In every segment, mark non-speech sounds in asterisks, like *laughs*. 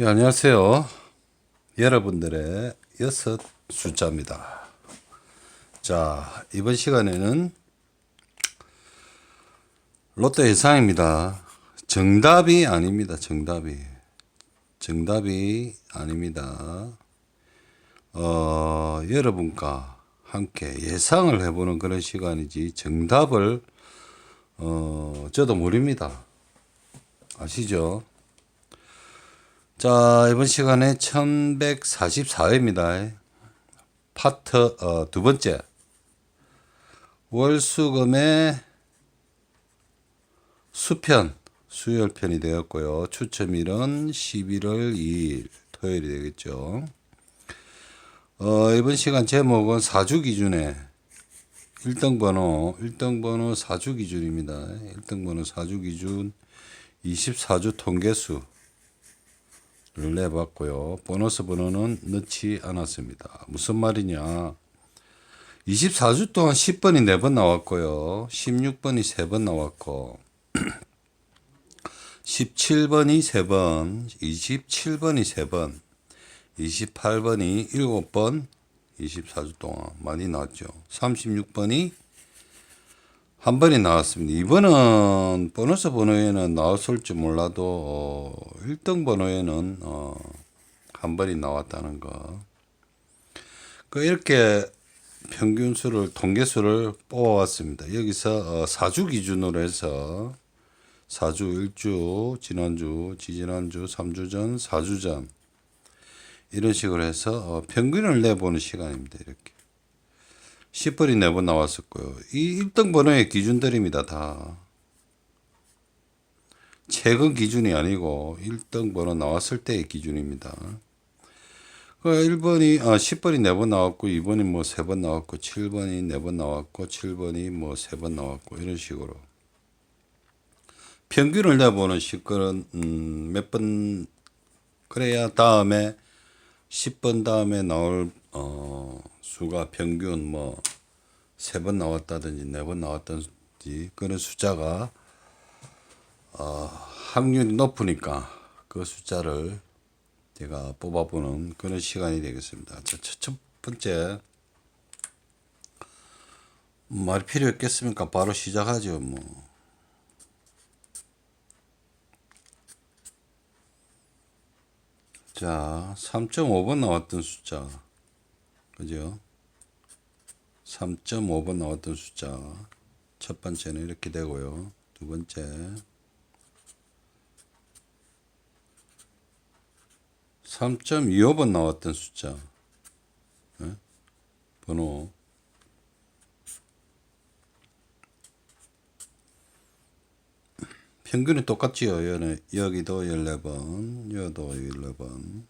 예, 안녕하세요. 여러분들의 여섯 숫자입니다. 자, 이번 시간에는 로또 예상입니다. 정답이 아닙니다. 정답이. 정답이 아닙니다. 어, 여러분과 함께 예상을 해보는 그런 시간이지 정답을 어, 저도 모릅니다. 아시죠? 자, 이번 시간에 1144회입니다. 파트 어, 두 번째. 월수금의 수편, 수요일편이 되었고요. 추첨일은 11월 2일 토요일이 되겠죠. 어, 이번 시간 제목은 사주 기준에 1등 번호, 1등 번호 사주 기준입니다. 1등 번호 사주 기준 24주 통계수 를 내봤고요. 보너스 번호는 넣지 않았습니다. 무슨 말이냐? 24주 동안 10번이 4번 나왔고요. 16번이 3번 나왔고 17번이 3번, 27번이 3번, 28번이 7번 24주 동안 많이 나왔죠. 36번이 한 번이 나왔습니다. 이번은 보너스 번호에는 나왔을지 몰라도 어, 1등 번호에는 어, 한 번이 나왔다는 거. 그 이렇게 평균 수를 통계수를 뽑아왔습니다. 여기서 어, 사주 기준으로 해서 사주 일주 지난주 지지난주 3주 전 4주 전 이런 식으로 해서 어, 평균을 내보는 시간입니다. 이렇게. 10번이 4번 나왔었고요. 이 1등 번호의 기준들입니다. 다. 최근 기준이 아니고 1등 번호 나왔을 때의 기준입니다. 그 1번이 아 10번이 4번 나왔고 2번이 뭐 3번 나왔고 7번이 4번 나왔고 7번이 뭐 3번 나왔고 이런 식으로 평균을 내보는 식은 음, 몇 번 그래야 다음에 10번 다음에 나올 어, 수가 평균 뭐 세 번 나왔다든지 네 번 나왔다든지 그런 숫자가 어, 확률이 높으니까 그 숫자를 제가 뽑아보는 그런 시간이 되겠습니다. 자, 첫, 첫 번째 말 필요 있겠습니까? 바로 시작하죠. 뭐. 자, 3.5번 나왔던 숫자. 그죠? 3.5번 나왔던 숫자. 첫 번째는 이렇게 되고요. 두 번째. 3.25번 나왔던 숫자. 예? 번호. 평균이 똑같지요. 여기, 여기도 14번, 여기도 14번.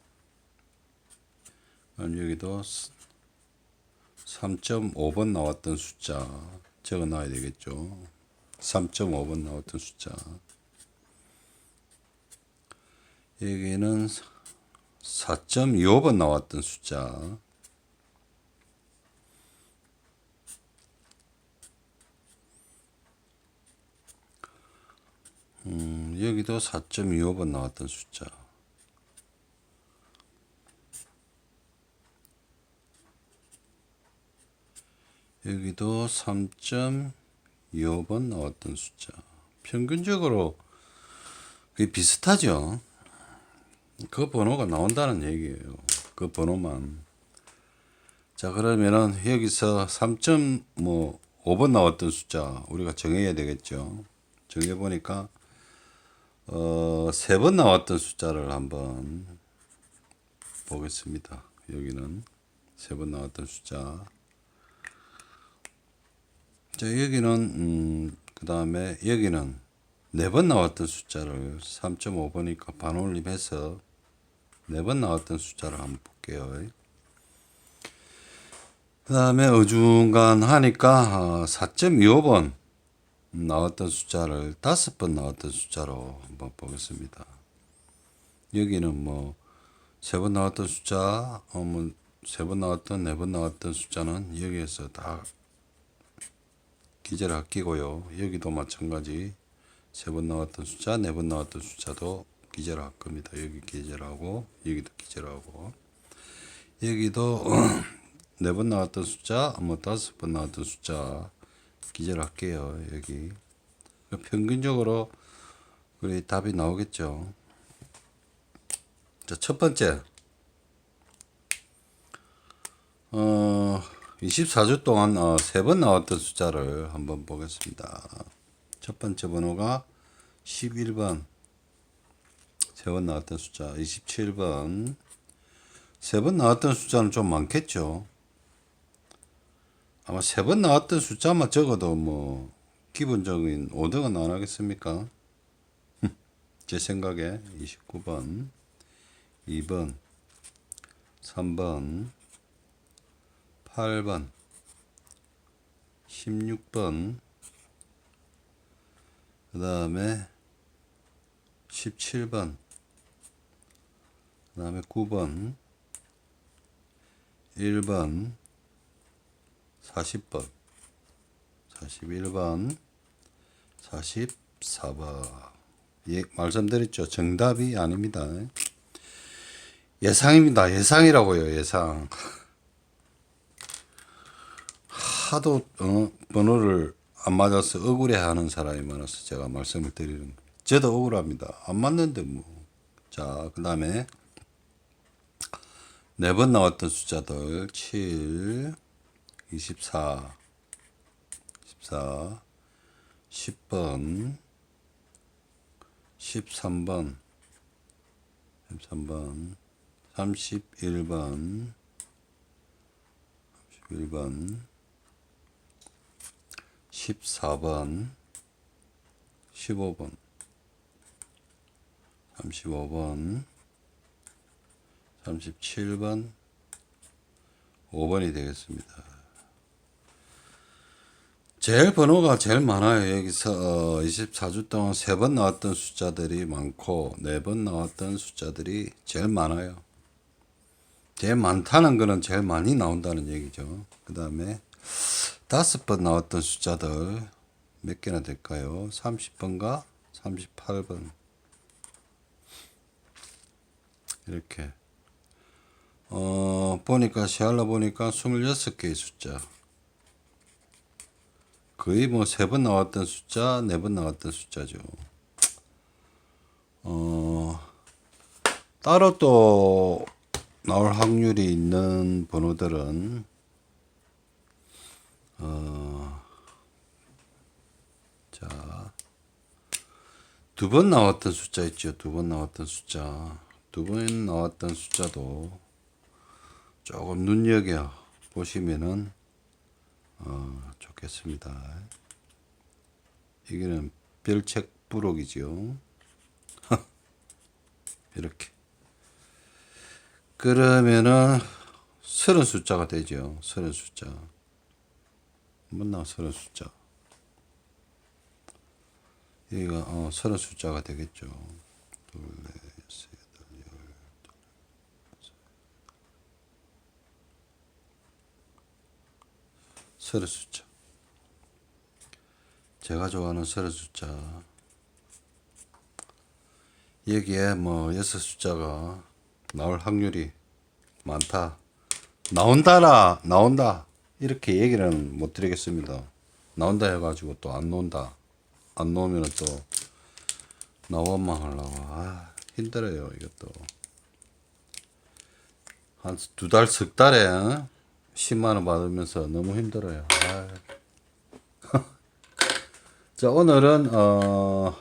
그럼 여기도 3.5번 나왔던 숫자 적어 놔야 되겠죠. 3.5번 나왔던 숫자. 여기는 4.25번 나왔던 숫자. 음, 여기도 4.25번 나왔던 숫자. 여기도 3.25번 나왔던 숫자. 평균적으로 그게 비슷하죠. 그 번호가 나온다는 얘기예요. 그 번호만. 자, 그러면은 여기서 3.5번 나왔던 숫자 우리가 정해야 되겠죠. 정해 보니까 어, 세 번 나왔던 숫자를 한번 보겠습니다. 여기는 세 번 나왔던 숫자. 자, 여기는 음, 그다음에 여기는 네 번 나왔던 숫자를 3.5번이니까 반올림해서 네 번 나왔던 숫자를 한번 볼게요. 그 다음에 어중간 하니까 4.25번 나왔던 숫자를 다섯 번 나왔던 숫자로 한번 보겠습니다. 여기는 뭐 세 번 나왔던 숫자, 어, 뭐세 번 나왔던 네 번 나왔던 숫자는 여기에서 다 기재를 아끼고요. 여기도 마찬가지 세 번 나왔던 숫자, 네 번 나왔던 숫자도 기재할 겁니다. 여기 기재하고 여기도 기재하고 여기도 *clears throat* 네 번 나왔던 숫자, 뭐 다섯 번 나왔던 숫자 기재를 할게요. 여기 평균적으로 우리 답이 나오겠죠. 자, 첫 번째. 어, 24주 동안 어, 세번 나왔던 숫자를 한번 보겠습니다. 첫 번째 번호가 11번. 세 번 나왔던 숫자 27번. 세 번 나왔던 숫자는 좀 많겠죠. 아마 세 번 나왔던 숫자만 적어도 뭐 기본적인 오더가 나가겠습니까? *laughs* 제 생각에 29번, 2번, 3번, 8번, 16번, 그 다음에 17번, 그 다음에 9번, 1번, 40번, 41번, 44번. 예, 말씀드렸죠. 정답이 아닙니다. 예상입니다. 예상이라고요. 예상. *laughs* 하도 어, 번호를 안 맞아서 억울해하는 사람이 많아서 제가 말씀을 드리는 거예요. 저도 억울합니다. 안 맞는데 뭐. 자, 그 다음에 네 번 나왔던 숫자들 7, 24, 14, 10번, 13번, 13번, 31번, 31번, 14번, 15번, 35번, 37번, 5번이 되겠습니다. 제일 번호가 제일 많아요. 여기서 어, 24주 동안 세번 나왔던 숫자들이 많고 네번 나왔던 숫자들이 제일 많아요. 제일 많다는 거는 제일 많이 나온다는 얘기죠. 그 다음에 다섯 번 나왔던 숫자들 몇 개나 될까요? 30번과 38번 이렇게 어 보니까 시알라 보니까 26개의 숫자 거의 뭐 세 번 나왔던 숫자, 네 번 나왔던 숫자죠. 어, 따로 또 나올 확률이 있는 번호들은 어, 자, 두 번 나왔던 숫자 있죠. 두 번 나왔던 숫자. 두 번 나왔던 숫자도 조금 눈여겨 보시면은 어, 좋겠습니다. 이게는 별책 부록이죠. *laughs* 이렇게. 그러면은 서른 숫자가 되죠. 서른 숫자. 뭐나 서른 숫자. 여기가 어, 서른 숫자가 되겠죠. 둘, 넷, 셋, 서른 숫자. 제가 좋아하는 서른 숫자. 여기에 뭐 여섯 숫자가 나올 확률이 많다. 나온다라 나온다 이렇게 얘기는 못 드리겠습니다. 나온다 해가지고 또 안 나온다. 안 나오면 또 나원만 하려고 아, 힘들어요 이것도. 한 두 달, 석 달에 어? 10만 원 받으면서 너무 힘들어요. 아. *laughs* 자, 오늘은 어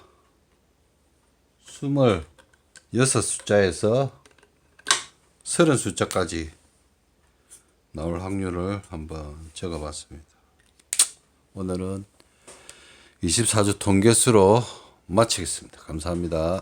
스물 여섯 숫자에서 서른 숫자까지 나올 확률을 한번 적어 봤습니다. 오늘은 24주 통계수로 마치겠습니다. 감사합니다.